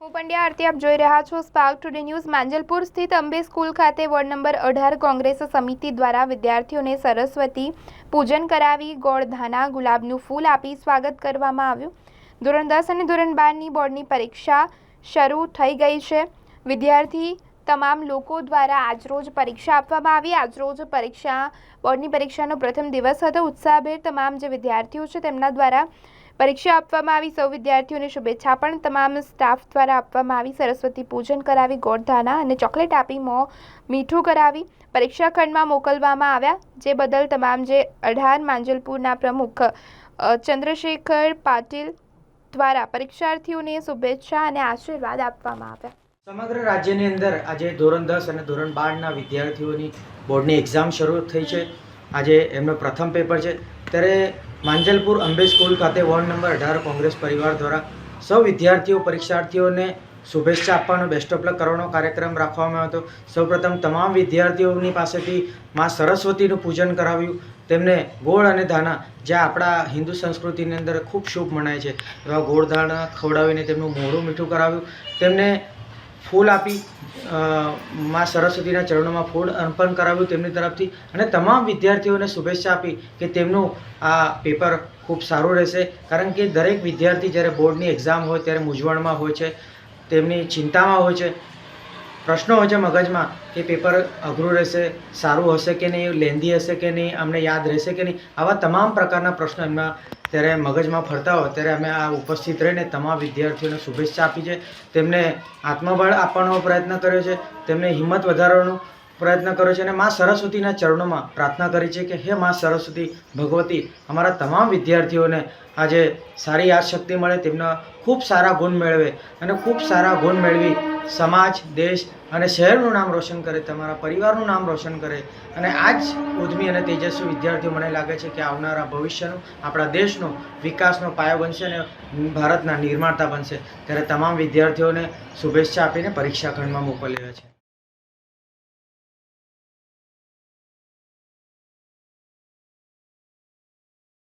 હું પંડ્યા આરતી, આપ જોઈ રહ્યા છો સ્પાર્ક ટુડે ન્યૂઝ માંજલપુર સ્થિત અંબે સ્કૂલ ખાતે વોર્ડ નંબર અઢાર કોંગ્રેસ સમિતિ દ્વારા વિદ્યાર્થીઓને સરસ્વતી પૂજન કરાવી ગોળ, ધાના, ગુલાબનું ફૂલ આપી સ્વાગત કરવામાં આવ્યું. ધોરણ દસ અને ધોરણ બારની બોર્ડની પરીક્ષા શરૂ થઈ ગઈ છે. વિદ્યાર્થી તમામ લોકો દ્વારા આજરોજ પરીક્ષા આપવામાં આવી. આજરોજ પરીક્ષા, બોર્ડની પરીક્ષાનો પ્રથમ દિવસ હતો. ઉત્સાહભેર તમામ જે વિદ્યાર્થીઓ છે તેમના દ્વારા પરીક્ષા આપવામાં આવી. સૌ વિદ્યાર્થીઓને શુભેચ્છા પણ તમામ સ્ટાફ દ્વારા આપવામાં આવી. સરસ્વતી પૂજન કરાવી ગોળધાના અને ચોકલેટ આપી, મોં મીઠું કરાવી. પરીક્ષા ખંડમાં મોકલવામાં આવ્યા. જે બદલ તમામ જે અઢાર માંજલપુરના પ્રમુખ ચંદ્રશેખર પાટીલ દ્વારા પરીક્ષાર્થીઓને શુભેચ્છા અને આશીર્વાદ આપવામાં આવ્યા. સમગ્ર રાજ્યની અંદર આજે ધોરણ દસ અને ધોરણ બારના વિદ્યાર્થીઓની બોર્ડની એક્ઝામ શરૂ થઈ છે. આજે એમનો પ્રથમ પેપર છે. ત્યારે માંજલપુર અંબે સ્કૂલ ખાતે વોર્ડ નંબર અઢાર કોંગ્રેસ પરિવાર દ્વારા સૌ વિદ્યાર્થીઓ, પરીક્ષાર્થીઓને શુભેચ્છા આપવાનો બેસ્ટ ઓફ લક કરવાનો કાર્યક્રમ રાખવામાં હતો. સૌપ્રથમ તમામ વિદ્યાર્થીઓની પાસેથી મા સરસ્વતીનું પૂજન કરાવ્યું. તેમને ગોળ અને ધાના જે આપણા હિન્દુ સંસ્કૃતિની અંદર ખૂબ શુભ મનાય છે. એવા ગોળ ધાણા ખવડાવીને તેમનું મોઢું મીઠું કરાવ્યું. તેમને ફૂલ આપી માં સરસ્વતીના ચરણોમાં ફૂલ અર્પણ કરાવ્યું તેમની તરફથી. અને તમામ વિદ્યાર્થીઓને શુભેચ્છા આપી કે તેમનું આ પેપર ખૂબ સારું રહેશે. કારણ કે દરેક વિદ્યાર્થી જ્યારે બોર્ડની એક્ઝામ હોય ત્યારે મૂંઝવણમાં હોય છે, તેમની ચિંતામાં હોય છે. પ્રશ્નો હોય છે મગજમાં કે પેપર અઘરું રહેશે, સારું હશે કે નહીં લેન્ધી હશે કે નહીં, અમને યાદ રહેશે કે નહીં? આવા તમામ પ્રકારના પ્રશ્નો એમના ત્યારે મગજમાં ફરતા હોય. ત્યારે અમે આ ઉપસ્થિત રહીને તમામ વિદ્યાર્થીઓને શુભેચ્છા આપી છે. તેમને આત્મબળ આપવાનો પ્રયત્ન કર્યો છે. તેમને હિંમત વધારવાનો પ્રયત્ન કર્યો છે અને મા સરસ્વતીના ચરણોમાં પ્રાર્થના કરી છે કે હે મા સરસ્વતી, ભગવતી, અમારા તમામ વિદ્યાર્થીઓને આજે સારી યાદશક્તિ મળે, તેમના ખૂબ સારા ગુણ મેળવે અને ખૂબ સારા ગુણ મેળવી સમાજ, દેશ અને શહેરનું નામ રોશન કરે, તમારા પરિવારનું નામ રોશન કરે. અને આ જ ઉદ્યમી અને તેજસ્વી વિદ્યાર્થીઓ મને લાગે છે કે આવનારા ભવિષ્યનું, આપણા દેશનો વિકાસનો પાયો બનશે અને ભારતના નિર્માતા બનશે. ત્યારે તમામ વિદ્યાર્થીઓને શુભેચ્છા આપીને પરીક્ષા ખંડમાં મોકલી રહ્યા છે.